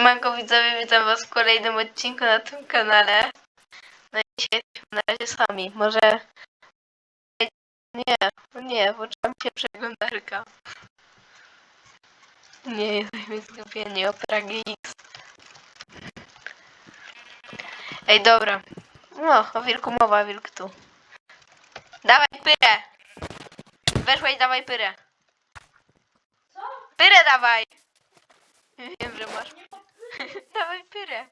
Siemanko widzowie, witam was w kolejnym odcinku na tym kanale. No i dzisiaj jesteśmy na razie sami. Może... Nie, nie, włączyłam się przeglądarka. Nie, jesteśmy zgubieni, Opera GX. Ej, dobra. No, o wilku mowa, wilk tu. Dawaj pyrę! Weszłeś, dawaj pyrę. Co? Pyrę dawaj! Wiem, że masz. Dawaj pyrę.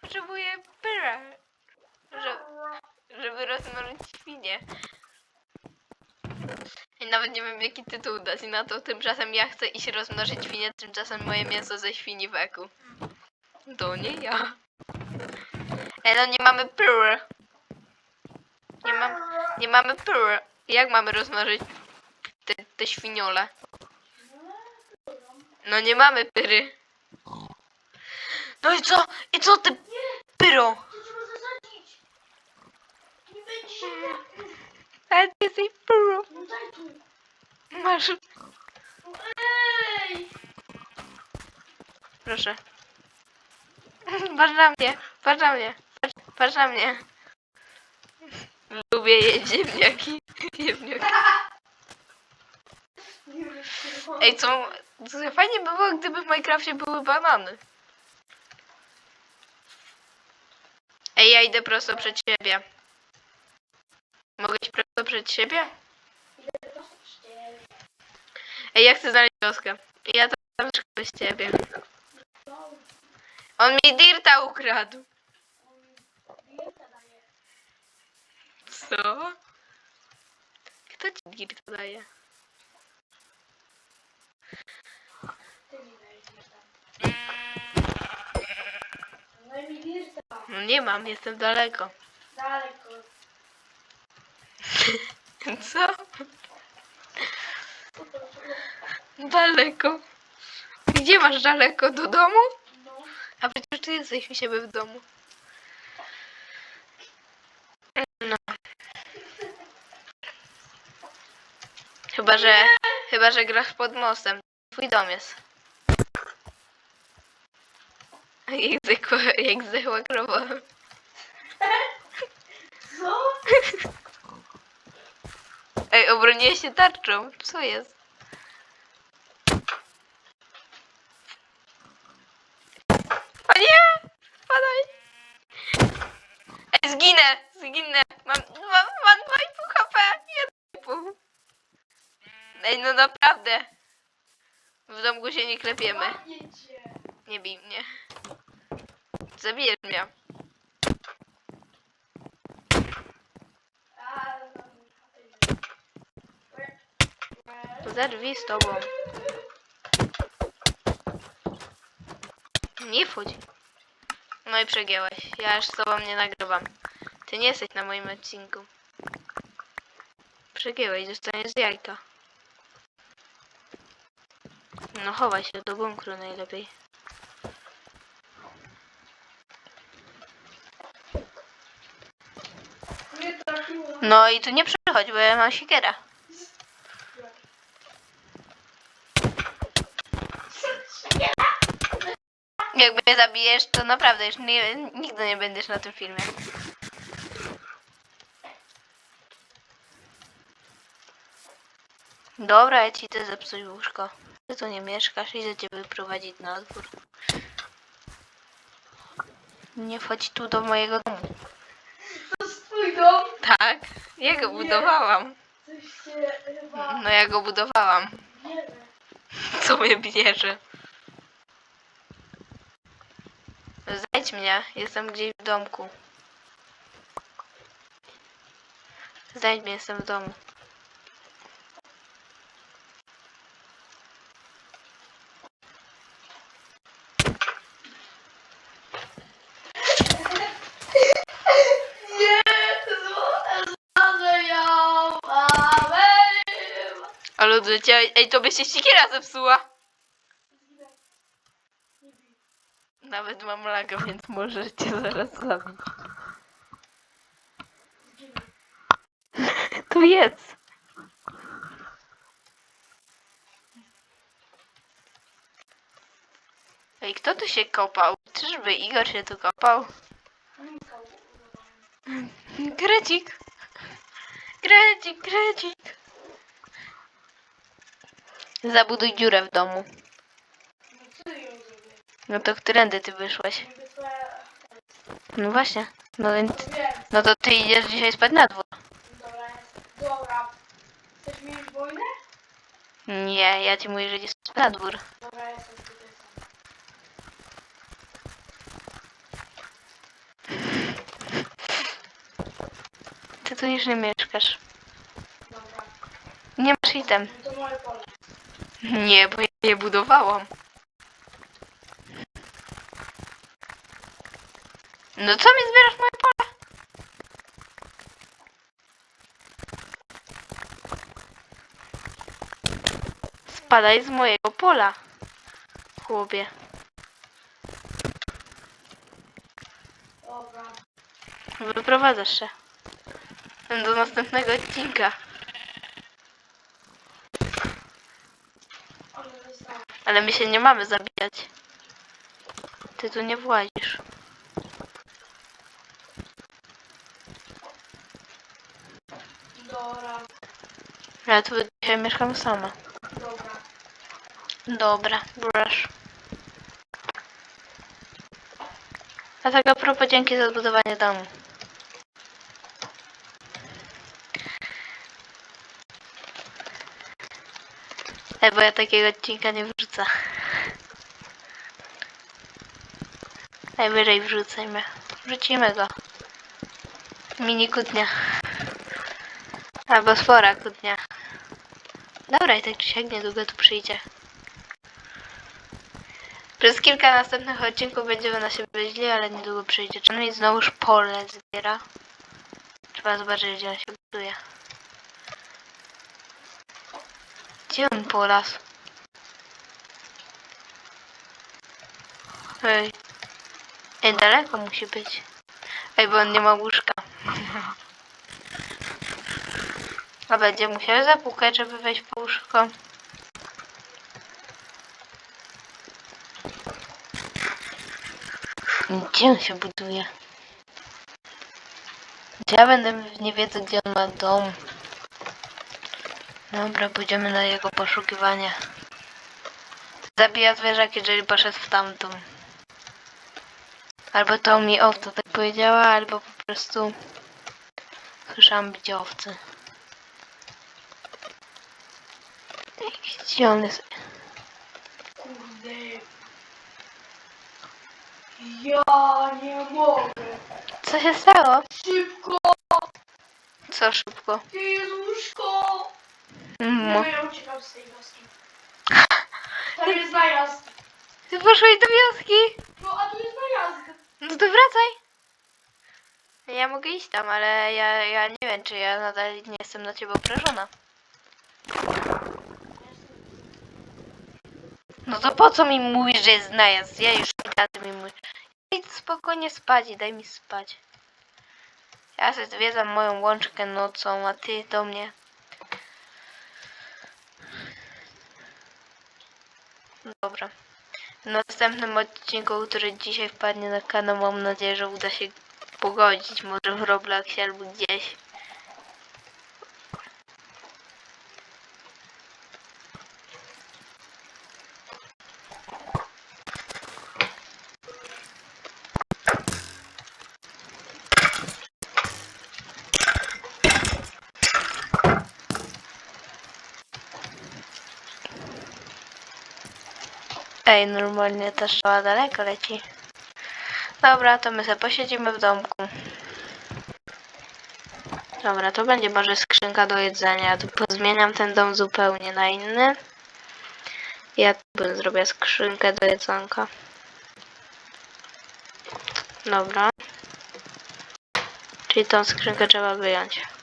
Potrzebuję pyrę. Że, żeby rozmnożyć świnie. I nawet nie wiem jaki tytuł dać na to. Tymczasem ja chcę iść rozmnożyć świnie, tymczasem moje mięso ze świni weku. To nie ja. Ej, no nie mamy pyry. Nie, nie mamy pyry. Jak mamy rozmnożyć te, te świniole? No nie mamy pyry. No i co? I co ty pyro? To trzeba zasadzić. Nie będzie się... Ale ty jesteś pyro. Masz. Ej! Proszę. Patrz na mnie. Patrz na mnie. Patrz, patrz na mnie. Lubię jeść ziemniaki. Ziemniaki. Ej, co? Fajnie by było, gdyby w Minecrafcie były banany. Ej, ja idę prosto przed siebie. Mogę iść prosto przed siebie? Ciebie. Ej, ja chcę znaleźć wioskę. Ja tam troszkę bez ciebie. On mi Dirta ukradł. Co? Kto ci Dirta daje? Ty mi dajesz dieta. Daj mi. No nie mam, jestem daleko. Daleko. Co? Daleko. Gdzie masz daleko? Do domu? No. A przecież ty jesteś u siebie w domu. No. Chyba, że... Chyba, że grasz pod mostem. Twój dom jest. Jak zwykła, jak zwykła krowa. Co? Ej, obroniłeś się tarczą. Co jest? O nie! Spadaj! Ej, zginę! Zginę! Mam, mam, mam 2,5 HP! 1,5. Ej, no naprawdę. W domku się nie klepiemy. Nie bij mnie. Zabijesz mnie. Drzwi z tobą. Nie wchodź. No i przegięłeś. Ja już z tobą nie nagrywam. Ty nie jesteś na moim odcinku. Przegięłeś, dostaniesz jajka. No chowaj się do bunkru najlepiej. No i tu nie przychodź, bo ja mam siekierę. Jak mnie zabijesz, to naprawdę już nie, nigdy nie będziesz na tym filmie. Dobra, ja ci idę zepsuć łóżko. Ty tu nie mieszkasz, idę cię wyprowadzić na dwór. Nie wchodź tu do mojego domu. To jest twój dom. Tak, ja go budowałam. Coś się chyba No ja go budowałam. bierze. Co mnie bierze? Zajdź mnie, jestem gdzieś w domku. Zajdź mnie, jestem w domu. Odleciałeś. Ej, to by się ścikiera zepsuła. Nawet mam laga, więc może cię zaraz zabić. Tu jest. Ej, kto tu się kopał? Czyżby Igor się tu kopał? Grecik! Grecik, Grecik! Zabuduj dziurę w domu. No to którędy ty twoja... No właśnie. No więc... No to ty idziesz dzisiaj spać na dwór. Dobra. Dobra. Chcesz mieć wojnę? Nie, ja ci mówię, że idziesz spać na dwór. Dobra, jestem tutaj sam. Ty tu już nie mieszkasz. Dobra. Nie masz item. To moje pole. Nie, bo ja je budowałam. No co mi zbierasz moje pole? Spadaj z mojego pola, chłopie. Wyprowadzasz się. Do następnego odcinka. Ale zostało. Ale my się nie mamy zabijać. Ty tu nie włazisz. Dobra. Ja tu dzisiaj mieszkam sama. Dobra. Dobra, brush. A tak a propos, dzięki za zbudowanie domu. Ej, bo ja takiego odcinka nie wrzucę. Najwyżej wrzucajmy. Wrzucimy go. Mini kłótnia. Albo spora kłótnia. Dobra, i tak czy siak niedługo tu przyjdzie. Przez kilka następnych odcinków będziemy na siebie źli, ale niedługo przyjdzie. On mi znowuż pole zbiera? Trzeba zobaczyć, gdzie on się buduje. Gdzie on polas? Ej. Ej, daleko musi być. Ej, bo on nie ma łóżka. A będzie musiał zapukać, żeby wejść po łóżko. Gdzie on się buduje? Ja będę nie wiedzieć, gdzie on ma dom. Dobra, pójdziemy na jego poszukiwanie. Zabija zwierzak, jeżeli poszedł w tamtą. Albo to mi owca tak powiedziała, albo po prostu słyszałam bicie owcy. Gdzie on jest? Kurde. Ja nie mogę. Co się stało? Szybko. Co szybko? Gdzie Mm, No ja uciekam z tej wioski. Tam jest najazd. Ty poszłeś do wioski? No a tu jest najazd. No to wracaj. Ja mogę iść tam, ale ja, ja nie wiem, czy ja nadal nie jestem na ciebie obrażona. No to po co mi mówisz, że jest najazd? Ja już i tak mi mówisz. Idź spokojnie spać i daj mi spać. Ja sobie zwiedzam moją łączkę nocą, a ty do mnie. Dobra. W następnym odcinku, który dzisiaj wpadnie na kanał, mam nadzieję, że uda się pogodzić. Może w Robloxie albo gdzieś. Ej, normalnie ta szkoła daleko leci. Dobra, to my sobie posiedzimy w domku. Dobra, to będzie może skrzynka do jedzenia. Tu pozmieniam ten dom zupełnie na inny. Ja tu bym zrobiła skrzynkę do jedzonka. Dobra. Czyli tą skrzynkę trzeba wyjąć.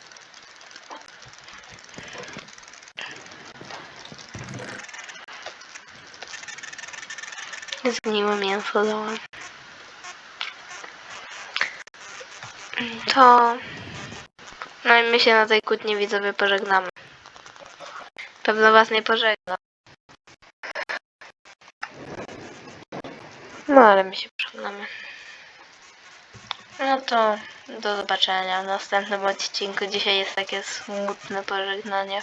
Zgniłe mięso dałam. To... No i my się na tej kłótni widzowie pożegnamy. Pewno was nie pożegnam. No ale my się przekonamy. No to do zobaczenia w następnym odcinku. Dzisiaj jest takie smutne pożegnanie.